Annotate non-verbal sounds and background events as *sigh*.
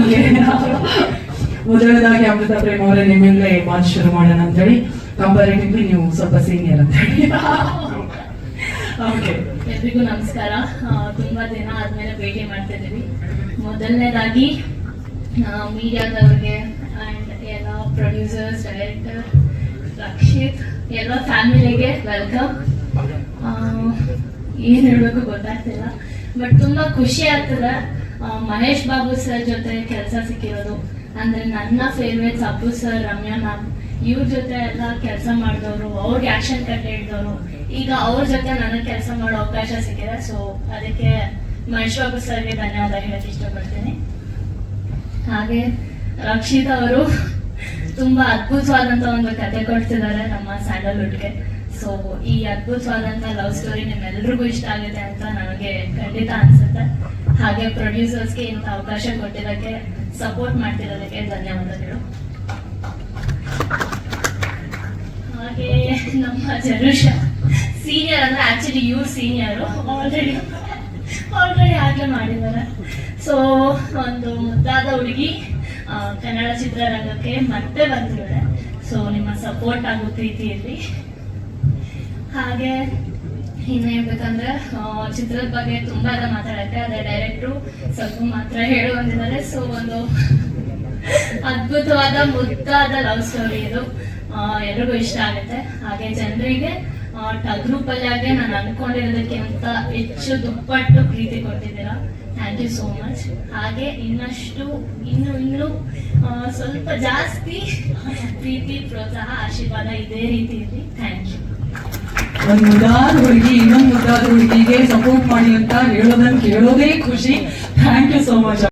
*laughs* Okay ಮೊದಲದಾಗಿ ಅಮೃತ ಪ್ರೇಮ್ ಅವರೇ ನಿಮ್ಮಿಂದಲೇ ಮಾತು ಶುರು ಮಾಡೋಣ ಅಂತ ಹೇಳಿ ಕಂಪಾರಿಟಿವ್ಲಿ ನೀವು ಸ್ವಲ್ಪ ಸೀನಿಯರ್ ಅಂತ ಓಕೆ ಎಲ್ರಿಗೂ ನಮಸ್ಕಾರ. ತುಂಬಾ ದಿನ ಆದ್ಮೇಲೆ ಭೇಟಿ ಮಾಡ್ತಾ ಮಾಡ್ತಿದ್ದೀವಿ ಮೊದಲನೇದಾಗಿ ಮೀಡಿಯಾದವ್ರಿಗೆ ಅಂಡ್ ಎಲ್ಲ ಪ್ರೊಡ್ಯೂಸರ್ಸ್ ಡೈರೆಕ್ಟರ್ ರಕ್ಷಿತ್, ಎಲ್ಲ ಫ್ಯಾಮಿಲಿಗೆ ವೆಲ್ಕಮ್ ಏನ್ ಹೇಳ್ಬೇಕು ಗೊತ್ತಾಗ್ತಿಲ್ಲ. ಬಟ್ ತುಂಬಾ ಖುಷಿ ಆಗ್ತದೆ. ಮಹೇಶ್ ಬಾಬು ಸರ್ ಜೊತೆ ಕೆಲಸ ಸಿಕ್ಕಿರೋದು. ಅಂದ್ರೆ ನನ್ನ favourites Appu sir Ramya ma'am, ಇವ್ರ ಜೊತೆ ಎಲ್ಲ ಕೆಲಸ ಮಾಡಿದವರು, ಅವ್ರಿಗೆ ಆಕ್ಷನ್ ಕಟ್ ಹೇಳಿದವರು. ಈಗ ಅವ್ರ ಜೊತೆ ನನಗೆ ಕೆಲಸ ಮಾಡೋ ಅವಕಾಶ ಸಿಕ್ಕಿದೆ ಸೊ ಅದಕ್ಕೆ ಮಹೇಶ್ ಬಾಬು ಸರ್ಗೆ ಧನ್ಯವಾದ ಹೇಳಕ್ ಇಷ್ಟಪಡ್ತೀನಿ. ಹಾಗೆ ರಕ್ಷಿತ್ ಅವರು ತುಂಬಾ ಅದ್ಭುತವಾದಂತ ಒಂದು ಕತೆ ಕೊಡ್ತಿದ್ದಾರೆ ನಮ್ಮ ಸ್ಯಾಂಡಲ್ವುಡ್ಗೆ. ಸೊ ಈ ಅದ್ಭುತವಾದಂತ ಲವ್ ಸ್ಟೋರಿ ನಿಮ್ಮೆಲ್ರಿಗೂ ಇಷ್ಟ ಆಗಿದೆ ಅಂತ ನನಗೆ ಖಂಡಿತ ಅನ್ಸುತ್ತೆ. ಹಾಗೆ ಪ್ರೊಡ್ಯೂಸರ್ಸ್ಗೆ ಇಂಥ ಅವಕಾಶ ಕೊಟ್ಟಿರೋಕ್ಕೆ ಸಪೋರ್ಟ್ ಮಾಡ್ತಿರೋದಕ್ಕೆ ಧನ್ಯವಾದಗಳು. ಹಾಗೆ ನಮ್ಮ ಜನುಷ ಸೀನಿಯರ್ ಅಂದ್ರೆ ಆಕ್ಚುಲಿ ಇವ್ರು ಸೀನಿಯರು ಆಲ್ರೆಡಿ ಆಲ್ರೆಡಿ ಆಗ್ಲೇ ಮಾಡಿದ್ದಾರೆ. ಸೊ ಒಂದು ಮುದ್ದಾದ ಹುಡುಗಿ ಕನ್ನಡ ಚಿತ್ರರಂಗಕ್ಕೆ ಮತ್ತೆ ಬಂದಿದ್ದಾರೆ. ಸೊ ನಿಮ್ಮ ಸಪೋರ್ಟ್ ಆಗೋ ಪ್ರೀತಿಯಲ್ಲಿ. ಹಾಗೆ ಇನ್ನು ಹೇಳ್ಬೇಕಂದ್ರೆ ಚಿತ್ರದ ಬಗ್ಗೆ ತುಂಬಾ ಎಲ್ಲ ಮಾತಾಡತ್ತೆ ಅದೇ ಡೈರೆಕ್ಟ್ರು ಸ್ವಲ್ಪ ಮಾತ್ರ ಹೇಳುವಂತಿದ್ದಾರೆ ಸೊ ಒಂದು ಅದ್ಭುತವಾದ, ಮುದ್ದಾದ ಲವ್ ಸ್ಟೋರಿ ಇದು. ಎಲ್ರಿಗೂ ಇಷ್ಟ ಆಗುತ್ತೆ. ಹಾಗೆ ಜನರಿಗೆ ಟಗ್ರು ಪಲ್ಯಾಗೆ ನಾನು ಅನ್ಕೊಂಡಿರೋದಕ್ಕಿಂತ ಹೆಚ್ಚು ದುಪ್ಪಟ್ಟು ಪ್ರೀತಿ ಕೊಟ್ಟಿದ್ದೀರಾ ಥ್ಯಾಂಕ್ ಯು ಸೋ ಮಚ್ ಹಾಗೆ ಇನ್ನಷ್ಟು, ಇನ್ನು ಇನ್ನು ಸ್ವಲ್ಪ ಜಾಸ್ತಿ ಪ್ರೀತಿ, ಪ್ರೋತ್ಸಾಹ, ಆಶೀರ್ವಾದ ಇದೇ ರೀತಿ ಇರಲಿ ಥ್ಯಾಂಕ್ ಯು ಒಂದು ಮುದ್ದಾದ ಹುಡುಗಿ, ಇನ್ನೊಂದು ಮುದ್ದಾದ ಹುಡುಗಿಗೆ ಸಪೋರ್ಟ್ ಮಾಡಿ ಅಂತ ಹೇಳೋದನ್ನ ಕೇಳೋದೇ ಖುಷಿ. Thank you so much